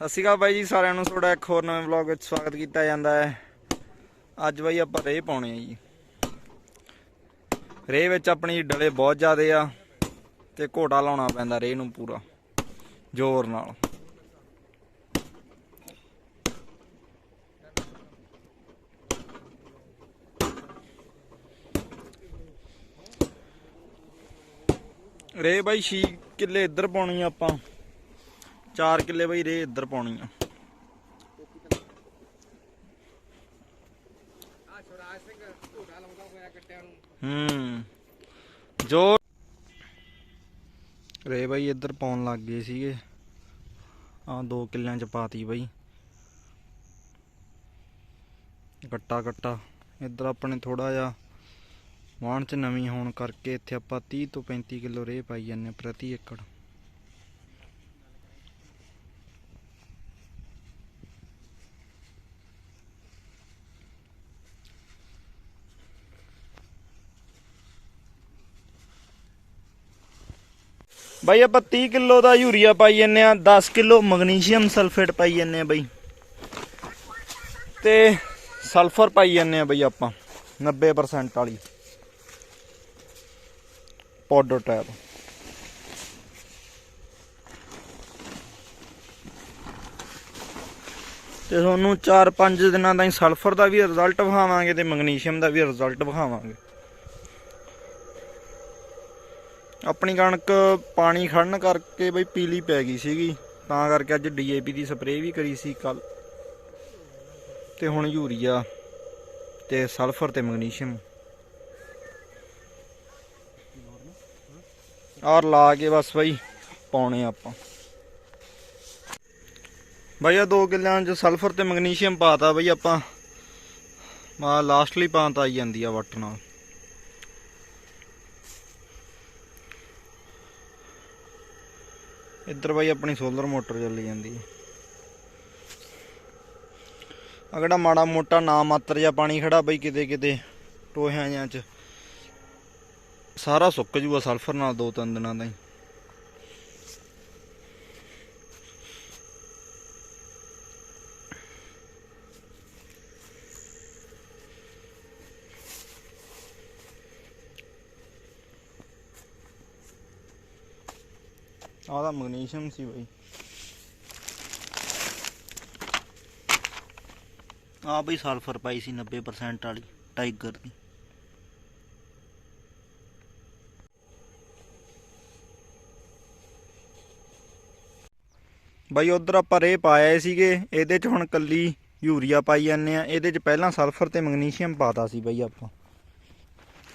ਸਤਿ ਸ਼੍ਰੀ ਅਕਾਲ ਬਾਈ ਜੀ, ਸਾਰਿਆਂ ਨੂੰ ਤੁਹਾਡਾ ਇੱਕ ਹੋਰ ਨਵੇਂ ਵਲੌਗ ਵਿੱਚ ਸਵਾਗਤ ਕੀਤਾ ਜਾਂਦਾ ਹੈ। ਅੱਜ ਬਾਈ ਆਪਾਂ ਰੇਹ ਪਾਉਣੇ ਆ ਜੀ। ਰੇਹ ਵਿੱਚ ਆਪਣੀ ਡਲੇ ਬਹੁਤ ਜ਼ਿਆਦੇ ਆ ਤੇ ਘੋਟਾ ਲਾਉਣਾ ਪੈਂਦਾ ਰੇਹ ਨੂੰ ਪੂਰਾ, ਜ਼ੋਰ ਨਾਲ। ਰੇਹ ਬਾਈ 6 ਕਿੱਲੇ ਇੱਧਰ ਪਾਉਣੀ ਆ ਆਪਾਂ। 4 ਕਿੱਲੇ ਬਈ ਰੇਹ ਇੱਧਰ ਪਾਉਣੀ ਆ। ਹੂੰ। ਜੋ ਰੇ ਬਈ ਇੱਧਰ ਪਾਉਣ ਲੱਗ ਗਏ ਸੀਗੇ। ਆ ਦੋ ਕਿੱਲਿਆਂ ਚ ਪਾਤੀ ਬਈ। ਗੱਟਾ ਗੱਟਾ। ਇੱਧਰ ਆਪਣੇ ਥੋੜਾ ਜਿਹਾ ਵਾਣ ਚ ਨਵੀਂ ਹੋਣ ਕਰਕੇ ਇੱਥੇ ਆਪਾਂ 30 ਤੋਂ 35 ਕਿਲੋ ਰੇ ਪਾਈ ਜਾਂਦੇ ਪ੍ਰਤੀ ਏਕੜ। ਬਾਈ, ਆਪਾਂ 30 ਕਿਲੋ ਦਾ ਯੂਰੀਆ ਪਾਈ ਜੰਨੇ ਆ 10 ਕਿਲੋ ਮੈਗਨੀਸ਼ੀਅਮ ਸਲਫੇਟ ਪਾਈ ਜੰਨੇ ਆ ਬਾਈ। ਤੇ ਸਲਫਰ ਪਾਈ ਜੰਨੇ ਆ ਬਾਈ ਆਪਾਂ 90% ਵਾਲੀ। ਪਾਊਡਰ ਟੈਬ ਤੇ ਤੁਹਾਨੂੰ 4-5 ਦਿਨਾਂ ਦਾ ਸਲਫਰ ਦਾ ਵੀ ਰਿਜ਼ਲਟ ਵਿਖਾਵਾਂਗੇ ਤੇ ਮੈਗਨੀਸ਼ੀਅਮ ਦਾ ਵੀ ਰਿਜ਼ਲਟ ਵਿਖਾਵਾਂਗੇ। ਆਪਣੀ ਕਣਕ ਪਾਣੀ ਖੜਨ ਕਰਕੇ ਬਈ ਪੀਲੀ ਪੈ ਗਈ ਸੀਗੀ, ਤਾਂ ਕਰਕੇ ਅੱਜ ਡੀਏਪੀ ਦੀ ਸਪਰੇਅ ਵੀ ਕਰੀ ਸੀ ਕੱਲ। ਤੇ ਹੁਣ ਯੂਰੀਆ ਤੇ ਸਲਫਰ ਤੇ ਮੈਗਨੀਸ਼ੀਅਮ। ਔਰ ਲਾ ਕੇ ਬਸ ਬਈ ਪਾਉਣੇ ਆਪਾਂ। ਬਈ ਆ ਦੋ ਕਿੱਲਿਆਂ ਚ ਸਲਫਰ ਤੇ ਮੈਗਨੀਸ਼ੀਅਮ ਪਾਤਾ ਬਈ ਆਪਾਂ। ਮਾ ਲਾਸਟਲੀ ਪਾਂਤ ਆਈ ਜਾਂਦੀ ਆ ਵੱਟ ਨਾਲ। ਇੱਧਰ ਬਾਈ ਆਪਣੀ ਸੋਲਰ ਮੋਟਰ ਚੱਲੀ ਜਾਂਦੀ ਹੈ। ਅਗੜਾ ਮਾੜਾ ਮੋਟਾ ਨਾ ਮਾਤਰ ਜਾਂ ਪਾਣੀ ਖੜਾ ਬਈ ਕਿਤੇ ਕਿਤੇ ਟੋਹਿਆਂ ਜਾਂ ਚ। ਸਾਰਾ ਸੁੱਕ ਜੂਗਾ ਸਲਫਰ ਨਾਲ ਦੋ ਤਿੰਨ ਦਿਨਾਂ ਦਾ ਹੀ ਆਹ ਤਾਂ ਮੈਗਨੀਸ਼ੀਅਮ ਸੀ ਬਾਈ। ਆ ਬਈ ਸਲਫਰ ਪਾਈ ਸੀ 90% ਵਾਲੀ, ਟਾਈਗਰ ਦੀ। ਬਾਈ ਉਧਰ ਆਪਾਂ ਰੇ ਪਾਏ ਸੀਗੇ, ਇਹਦੇ ਚ ਹੁਣ ਕੱਲੀ ਯੂਰੀਆ ਪਾਈ ਜਾਂਦੇ ਆ। ਇਹਦੇ ਚ ਪਹਿਲਾਂ ਸਲਫਰ ਤੇ ਮੈਗਨੀਸ਼ੀਅਮ ਪਾਤਾ ਸੀ ਬਾਈ ਆਪਾਂ।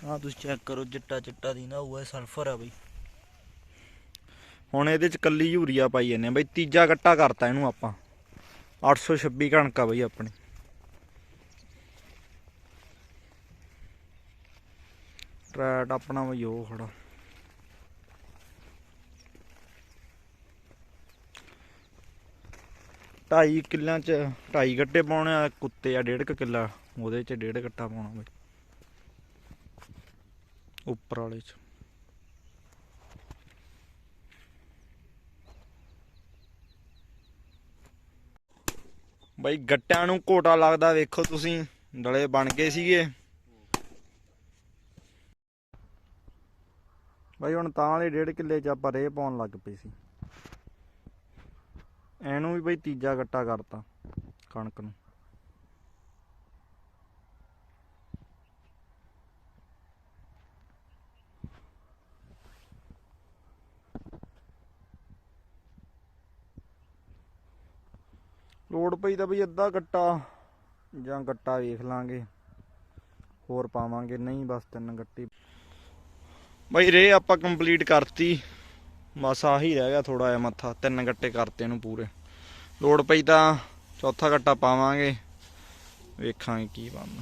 ਆ ਤੁਸੀਂ ਚੈੱਕ ਕਰੋ ਚਿੱਟਾ ਚਿੱਟਾ ਦੀ ਨਾ ਉਹ ਹੈ ਸਲਫਰ ਆ ਬਾਈ। ਹੁਣ ਇਹਦੇ ਚ ਕੱਲੀ ਯੂਰੀਆ ਪਾਈ ਜਾਂਦੇ ਆ। ਬਈ ਤੀਜਾ ਗੱਟਾ ਕਰਤਾ ਇਹਨੂੰ ਆਪਾਂ। 826 ਕਣਕ ਆ ਬਈ ਆਪਣੀ। ਟਰੈਟ ਆਪਣਾ ਬਈ ਉਹ ਖੜਾ। ਢਾਈ ਕਿੱਲਿਆਂ ਚ, ਢਾਈ ਗੱਟੇ ਪਾਉਣੇ ਆ ਕੁੱਤੇ ਆ ਡੇਢ ਕੁ ਕਿੱਲਾ। ਉਹਦੇ ਚ ਡੇਢ ਗੱਟਾ ਪਾਉਣਾ ਬਈ। ਉੱਪਰ ਵਾਲੇ ਚ। ਬਈ ਗੱਟਿਆਂ ਨੂੰ ਘੋਟਾ ਲੱਗਦਾ ਵੇਖੋ ਤੁਸੀਂ, ਡਲੇ ਬਣ ਗਏ ਸੀਗੇ। ਬਈ ਹੁਣ ਤਾਂ ਵਾਲੇ ਡੇਢ ਕਿੱਲੇ ਚ ਆਪਾਂ ਰੇ ਪਾਉਣ ਲੱਗ ਪਏ ਸੀ। ਇਹਨੂੰ ਵੀ ਬਈ ਤੀਜਾ ਗੱਟਾ ਕਰਤਾ, ਕਣਕ ਨੂੰ। ਲੋੜ ਪਈ ਤਾਂ ਬਈ ਅੱਧਾ ਗੱਟਾ ਜਾਂ ਗੱਟਾ ਵੇਖ ਲਾਂਗੇ। ਹੋਰ ਪਾਵਾਂਗੇ, ਨਹੀਂ ਬਸ ਤਿੰਨ ਗੱਟੇ। ਬਈ ਰੇ ਆਪਾਂ ਕੰਪਲੀਟ ਕਰਤੀ। ਬਸ ਆਹੀ ਰਹਿ ਗਿਆ ਥੋੜਾ ਜਿਹਾ ਮੱਥਾ, ਤਿੰਨ ਗੱਟੇ ਕਰਤੇ ਇਹਨੂੰ ਪੂਰੇ। ਲੋੜ ਪਈ ਤਾਂ ਚੌਥਾ ਗੱਟਾ ਪਾਵਾਂਗੇ। ਵੇਖਾਂਗੇ ਕੀ ਬਣਦਾ।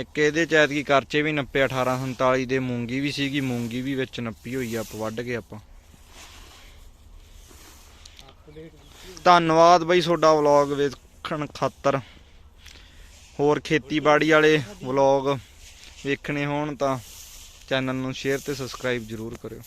ਇੱਕ ਇਹਦੇ ਚ ਐਤਕੀ ਕਰਚੇ ਵੀ ਨੱਪੇ 1847 ਦੇ ਮੂੰਗੀ ਵੀ ਸੀਗੀ, ਮੂੰਗੀ ਵੀ ਵਿੱਚ ਨੱਪੀ ਹੋਈ ਆ, ਆਪਾਂ ਵੱਢ ਕੇ ਆਪਾਂ। ਧੰਨਵਾਦ ਬਈ ਤੁਹਾਡਾ ਵਲੌਗ ਵੇਖਣ ਖਾਤਰ। ਹੋਰ ਖੇਤੀਬਾੜੀ ਵਾਲੇ ਵਲੌਗ ਵੇਖਣੇ ਹੋਣ ਤਾਂ ਚੈਨਲ ਨੂੰ ਸ਼ੇਅਰ ਤੇ ਸਬਸਕ੍ਰਾਈਬ ਜ਼ਰੂਰ ਕਰਿਓ।